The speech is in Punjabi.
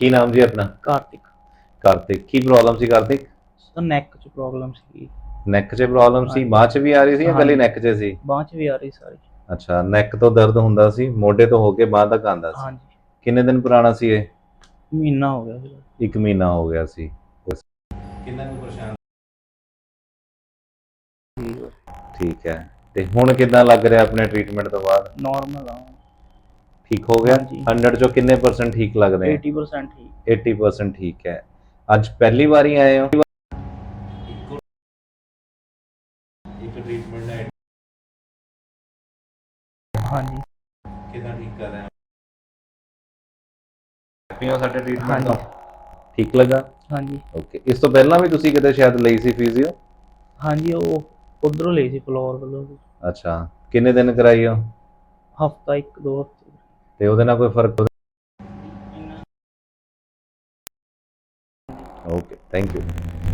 ਕੀ ਨਾਮ ਜੀ ਆਪਣਾ? ਕਾਰਤਿਕ। ਕਾਰਤਿਕ। ਕੀ ਪ੍ਰੋਬਲਮ ਸੀ ਕਾਰਤਿਕ? ਸਰ ਨੈਕ 'ਚ ਪ੍ਰੋਬਲਮ ਸੀ ਨੈਕ 'ਚ ਪ੍ਰੋਬਲਮ ਸੀ। ਬਾਹ 'ਚ ਵੀ ਆ ਰਹੀ ਸੀ ਜਾਂ ਹਾਂਜੀ। ਕੱਲੀ ਨੈਕ 'ਚ ਸੀ? ਬਾਂਹ 'ਚ ਵੀ ਆ ਰਹੀ ਸਾਰੀ। ਅੱਛਾ ਨੈਕ ਤੋਂ ਦਰਦ ਹੁੰਦਾ ਸੀ ਮੋਢੇ ਤੋਂ ਹੋ ਕੇ ਬਾਹ ਤੱਕ ਆਂਦਾ ਸੀ? ਹਾਂਜੀ। ਕਿੰਨੇ ਦਿਨ ਪੁਰਾਣਾ ਸੀ ਇਹ? ਮਹੀਨਾ ਹੋ ਗਿਆ ਸੀ। ਇੱਕ ਮਹੀਨਾ ਹੋ ਗਿਆ ਸੀ। ਕਿੰਨਾ ਕੁ ਪਰੇਸ਼ਾਨ? ਠੀਕ ਹੈ। ਤੇ ਹੁਣ ਕਿਦਾਂ ਲੱਗ ਰਿਹਾ ਆਪਣੇ ਟ੍ਰੀਟਮੈਂਟ ਤੋਂ ਬਾਅਦ? ਨਾਰਮਲ ਆ ਠੀਕ ਹੋ ਗਿਆ ਹਾਂਜੀ। 100 ਚੋਂ ਕਿੰਨੇ ਪਰਸੈਂਟ ਠੀਕ ਲੱਗਦੇ ਆ 80% ਠੀਕ 80% ਠੀਕ ਹੈ ਅੱਜ ਪਹਿਲੀ ਵਾਰੀ ਆਏ ਹੋ ਇੱਕ ਟ੍ਰੀਟਮੈਂਟ ਹੈ ਹਾਂਜੀ ਕਿਦਾਂ ਠੀਕ ਕਰ ਰਹੇ ਹੋ ਹੈਪੀ ਹੋ ਸਾਡੇ ਟ੍ਰੀਟਮੈਂਟ ਹਾਂਜੀ ਤੋਂ ਠੀਕ ਲੱਗਾ ਹਾਂਜੀ ਓਕੇ ਇਸ ਤੋਂ ਪਹਿਲਾਂ ਵੀ ਤੁਸੀਂ ਕਿਤੇ ਸ਼ਾਇਦ ਲਈ ਸੀ ਫਿਜ਼ੀਓ ਹਾਂਜੀ ਉਹ ਉਧਰੋਂ ਲਈ ਸੀ ਫਲੋਰ ਵੱਲੋਂ ਅੱਛਾ ਕਿੰਨੇ ਦਿਨ ਕਰਾਈ ਹੋ ਹਫਤਾ ਇੱਕ ਦੋ ਹਫਤੇ ਤੇ ਉਹਦੇ ਨਾਲ ਕੋਈ ਫ਼ਰਕ ਓਕੇ ਥੈਂਕ ਯੂ